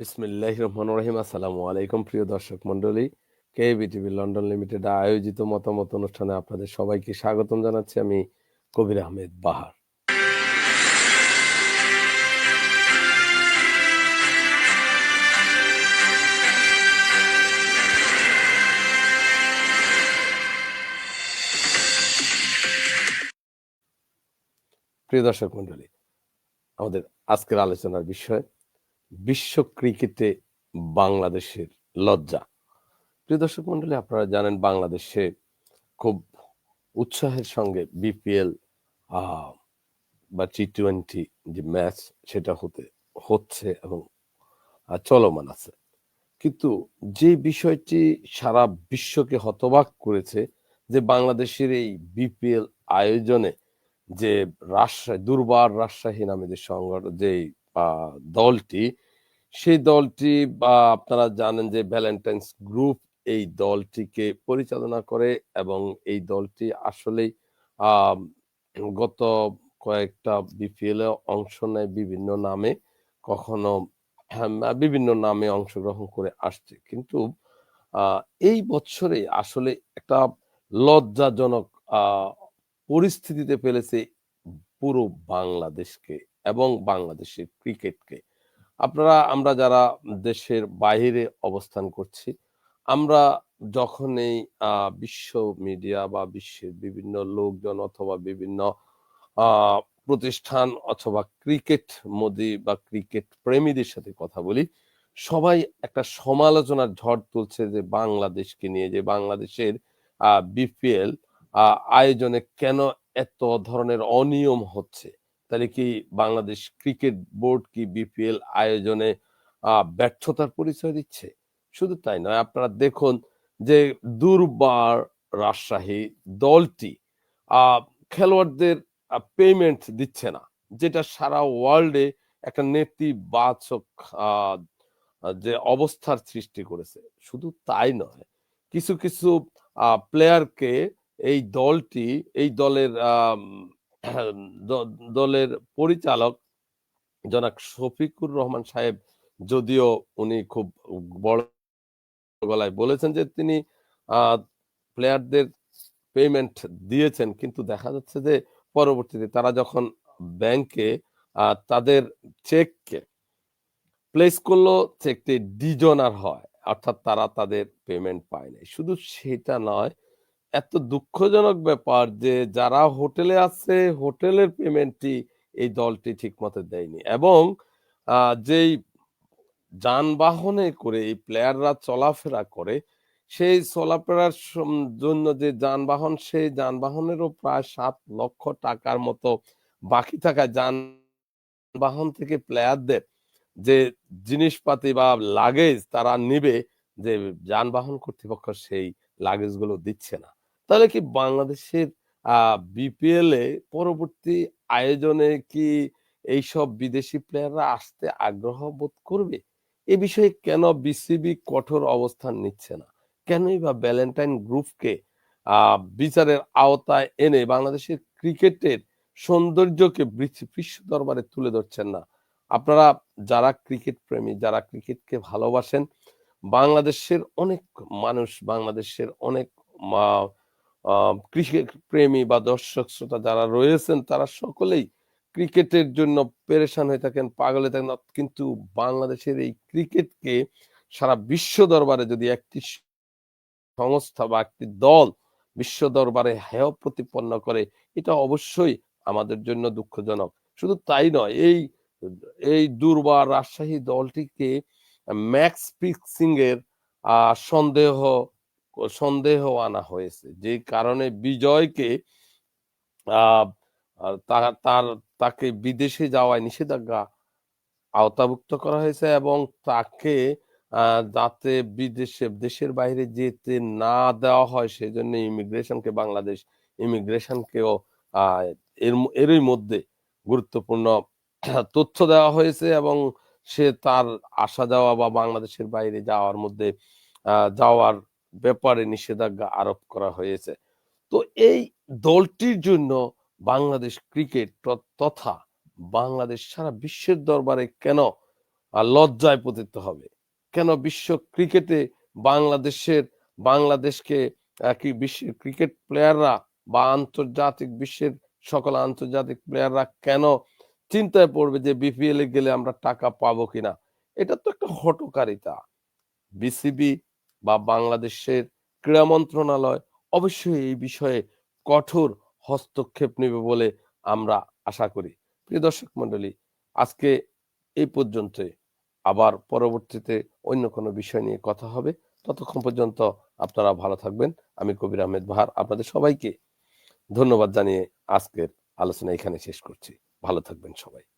বিসমিল্লাহ রহমান রহিম। আসসালামু আলাইকুম প্রিয় দর্শক মন্ডলী কেবিটিভি লন্ডন লিমিটেড আয়োজিত মতামত অনুষ্ঠানে আপনাদের সবাইকে স্বাগতম জানাচ্ছি আমি কবির আহমেদ বাহার। প্রিয় দর্শক মন্ডলী আমাদের আজকের আলোচনার বিষয় বিশ্ব ক্রিকেটে বাংলাদেশের লজ্জা। প্রিয় দর্শক মন্ডলী আপনারা জানেন বাংলাদেশে খুব উৎসাহের সঙ্গে বিপিএল বা টি টোয়েন্টি যে ম্যাচ, সেটা হতে, হচ্ছে এবং চলমান আছে। কিন্তু যে বিষয়টি সারা বিশ্বকে হতবাক করেছে যে বাংলাদেশের এই বিপিএল আয়োজনে যে রাজশাহী, দুর্বার রাজশাহী নামে যে সংগঠন যে দলটি। সেই দলটি, বা আপনারা জানেন যে ভ্যালেন্টাইন্স গ্রুপ এই দলটিকে পরিচালনা করে এবং এই দলটি আসলেই গত কয়েকটা বিপিএল অংশ নেয় বিভিন্ন নামে, কখনো বিভিন্ন নামে অংশগ্রহণ করে আসছে। কিন্তু এই বছরে আসলে একটা লজ্জাজনক পরিস্থিতিতে ফেলেছে পুরো বাংলাদেশকে। এবং বাংলাদেশের ক্রিকেটকে। আপনারা, আমরা যারা দেশের বাইরে অবস্থান করছি, আমরা যখন এই বিশ্ব মিডিয়া বা বিশ্বের বিভিন্ন লোকজন অথবা বিভিন্ন প্রতিষ্ঠান অথবা ক্রিকেট মোদি বা ক্রিকেট প্রেমীদের সাথে কথা বলি, সবাই একটা সমালোচনার ঝড় তুলছে যে বাংলাদেশকে নিয়ে, যে বাংলাদেশের বিপিএল আয়োজনে কেন এত ধরনের অনিয়ম হচ্ছে। তাহলে কি বাংলাদেশ ক্রিকেট বোর্ড কি বিপিএল আয়োজনে ব্যর্থতার পরিচয় দিচ্ছে? শুধু তাই নয়, আপনারা দেখুন যে দুর্বার রাজশাহী দলটি খেলোয়াড়দের পেমেন্ট দিচ্ছে না, যেটা সারা ওয়ার্ল্ডে একটা নেতিবাচক যে অবস্থার সৃষ্টি করেছে। শুধু তাই নয়, কিছু কিছু প্লেয়ারকে এই দলটি, এই দলের দলের পরিচালক জনাক শফিকুর রহমান সাহেব যদিও উনি খুব বড় গলায় বলেছেন যে তিনি প্লেয়ারদের পেমেন্ট দিয়েছেন, কিন্তু দেখা যাচ্ছে যে পরবর্তীতে তারা যখন ব্যাংকে তাদের চেককে প্লেস করল, চেকটি ডিজনার হয়, অর্থাৎ তারা তাদের পেমেন্ট পায় নাই। শুধু সেটা নয় এত দুঃখজনক ব্যাপার যে যারা হোটেলে আছে, হোটেলের পেমেন্টটি এই দলটি ঠিক মতো দেয়নি এবং যেই যানবাহনে করে এই প্লেয়াররা চলাফেরা করে, সেই চলাফেরার জন্য যে যানবাহন, সেই যানবাহনেরও প্রায় সাত লক্ষ টাকার মতো বাকি থাকা যানবাহন থেকে প্লেয়ারদের যে জিনিসপাতি বা লাগেজ তারা নিবে, যে যানবাহন কর্তৃপক্ষ সেই লাগেজগুলো দিচ্ছে না। তাহলে কি বাংলাদেশের বিপিএল এ পরবর্তী আয়োজনে কি এইসব বিদেশি প্লেয়াররা আসতে আগ্রহ বোধ করবে? এ বিষয়ে কেন বিসিবি কঠোর অবস্থান নিচ্ছে না? কেনই বা ভ্যালেন্টাইন গ্রুপকে বিচারের আওতায় এনে বাংলাদেশের ক্রিকেটের সৌন্দর্যকে বিশ্ব দরবারে তুলে ধরছেন না? আপনারা যারা ক্রিকেট প্রেমী, যারা ক্রিকেটকে ভালোবাসেন, বাংলাদেশের অনেক মানুষ, বাংলাদেশের অনেক ক্রিকেট প্রেমী বা দর্শক শ্রোতা যারা রয়েছেন, তারা সকলেই ক্রিকেটের জন্য পেরেশান হয়ে থাকেন, পাগল হয়ে থাকেন। কিন্তু বাংলাদেশের এই ক্রিকেটকে সারা বিশ্ব দরবারে যদি একটি সংস্থা বা একটি দল বিশ্ব দরবারে হেয় প্রতিপন্ন করে, এটা অবশ্যই আমাদের জন্য দুঃখজনক। শুধু তাই নয়, এই এই দুর্বার রাজশাহী দলটিকে ম্যাক্স ফিক্সিং এর সন্দেহ সন্দেহ আনা হয়েছে। যে কারণে বিজয়কে তার, তাকে বিদেশে যাওয়ায় নিষেধাজ্ঞা আওতাভুক্ত করা হয়েছে এবং তাকে যাতে বিদেশে, দেশের বাইরে যেতে না দেওয়া হয় সেজন্য ইমিগ্রেশনকে, বাংলাদেশ ইমিগ্রেশনকেও এর, এরই মধ্যে গুরুত্বপূর্ণ তথ্য দেওয়া হয়েছে এবং সে তার আসা যাওয়া বা বাংলাদেশের বাইরে যাওয়ার মধ্যে যাওয়ার ব্যাপারে নিষেধাজ্ঞা আরোপ করা হয়েছে। তো এই দলটির জন্য বাংলাদেশ ক্রিকেট তথা বাংলাদেশ সারা বিশ্বের দরবারে কেন লজ্জায় পতিত হবে? কেন বিশ্ব ক্রিকেটে বাংলাদেশের, বাংলাদেশকে কি বিশ্বের ক্রিকেট প্লেয়াররা বা আন্তর্জাতিক বিশ্বের সকল আন্তর্জাতিক প্লেয়াররা কেন চিন্তায় পড়বে যে বিপিএল এ গেলে আমরা টাকা পাবো কিনা? এটা তো একটা হটকারিতা বিসিবি বা বাংলাদেশের ক্রীড়া মন্ত্রণালয় অবশ্যই এই বিষয়ে কঠোর হস্তক্ষেপ নেবে বলে আমরা আশা করি। প্রিয় দর্শক মন্ডলী আজকে এই পর্যন্ত আবার পরবর্তীতে অন্য কোনো বিষয় নিয়ে কথা হবে। ততক্ষণ পর্যন্ত আপনারা ভালো থাকবেন। আমি কবির আহমেদ ভার আপনাদের সবাইকে ধন্যবাদ জানিয়ে আজকের আলোচনা এখানে শেষ করছি। ভালো থাকবেন সবাই।